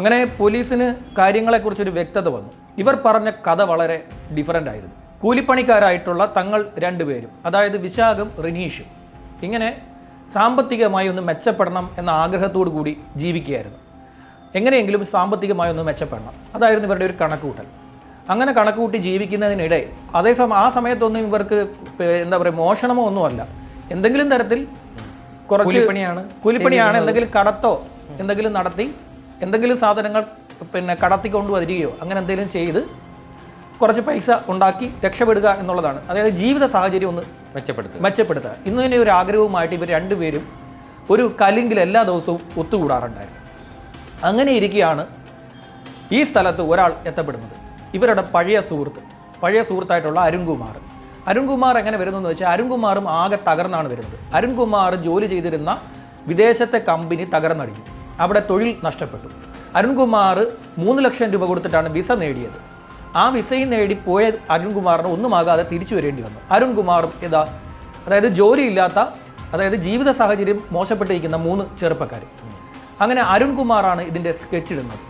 അങ്ങനെ പോലീസിന് കാര്യങ്ങളെക്കുറിച്ചൊരു വ്യക്തത വന്നു. ഇവർ പറഞ്ഞ കഥ വളരെ ഡിഫറന്റ് ആയിരുന്നു. കൂലിപ്പണിക്കാരായിട്ടുള്ള തങ്ങൾ രണ്ടുപേരും അതായത് വിശാഖും റിനീഷും ഇങ്ങനെ സാമ്പത്തികമായി ഒന്ന് മെച്ചപ്പെടണം എന്ന ആഗ്രഹത്തോടു കൂടി ജീവിക്കുകയായിരുന്നു. എങ്ങനെയെങ്കിലും സാമ്പത്തികമായി ഒന്ന് മെച്ചപ്പെടണം. അതായിരുന്നു ഇവരുടെ ഒരു കണക്കുകൂട്ടൽ. അങ്ങനെ കണക്കുകൂട്ടി ജീവിക്കുന്നതിനിടെ അതേസമയം ആ സമയത്തൊന്നും ഇവർക്ക് എന്താ പറയുക മോഷണമോ ഒന്നുമല്ല. എന്തെങ്കിലും തരത്തിൽ കുറച്ച് കൂലിപ്പണിയാണ് കൂലിപ്പണിയാണ് എന്തെങ്കിലും കടത്തോ എന്തെങ്കിലും നടത്തി എന്തെങ്കിലും സാധനങ്ങൾ പിന്നെ കടത്തി കൊണ്ടുവരികയോ അങ്ങനെ എന്തെങ്കിലും ചെയ്ത് കുറച്ച് പൈസ ഉണ്ടാക്കി രക്ഷപ്പെടുക എന്നുള്ളതാണ്. അതായത് ജീവിത സാഹചര്യം ഒന്ന് മെച്ചപ്പെടുത്തുക. മെച്ചപ്പെടുത്തുക. ഇന്ന് തന്നെ ഒരു ആഗ്രഹവുമായിട്ട് ഇവർ രണ്ടുപേരും ഒരു കലിങ്കിൽ എല്ലാ ദിവസവും ഒത്തുകൂടാറുണ്ടായിരുന്നു. അങ്ങനെ ഇരിക്കുകയാണ് ഈ സ്ഥലത്ത് ഒരാൾ എത്തപ്പെടുന്നത്. ഇവരുടെ പഴയ സുഹൃത്ത് പഴയ സുഹൃത്തായിട്ടുള്ള അരുൺകുമാർ. അരുൺകുമാർ എങ്ങനെ വരുന്നു എന്ന് വെച്ചാൽ അരുൺകുമാറും ആകെ തകർന്നാണ് വരുന്നത്. അരുൺകുമാർ ജോലി ചെയ്തിരുന്ന വിദേശത്തെ കമ്പനി തകർന്നടിഞ്ഞു. അവിടെ തൊഴിൽ നഷ്ടപ്പെട്ടു. അരുൺകുമാർ മൂന്ന് ലക്ഷം രൂപ കൊടുത്തിട്ടാണ് വിസ നേടിയത്. ആ വിസയും നേടി പോയ അരുൺകുമാറിന് ഒന്നുമാകാതെ തിരിച്ചു വരേണ്ടി വന്നു. അരുൺകുമാറും ഇതാ അതായത് ജോലിയില്ലാത്ത അതായത് ജീവിത സാഹചര്യം മോശപ്പെട്ടിരിക്കുന്ന മൂന്ന് ചെറുപ്പക്കാർ അങ്ങനെ അരുൺകുമാറാണ് ഇതിന്റെ സ്കെച്ച് ഇടുന്നത്.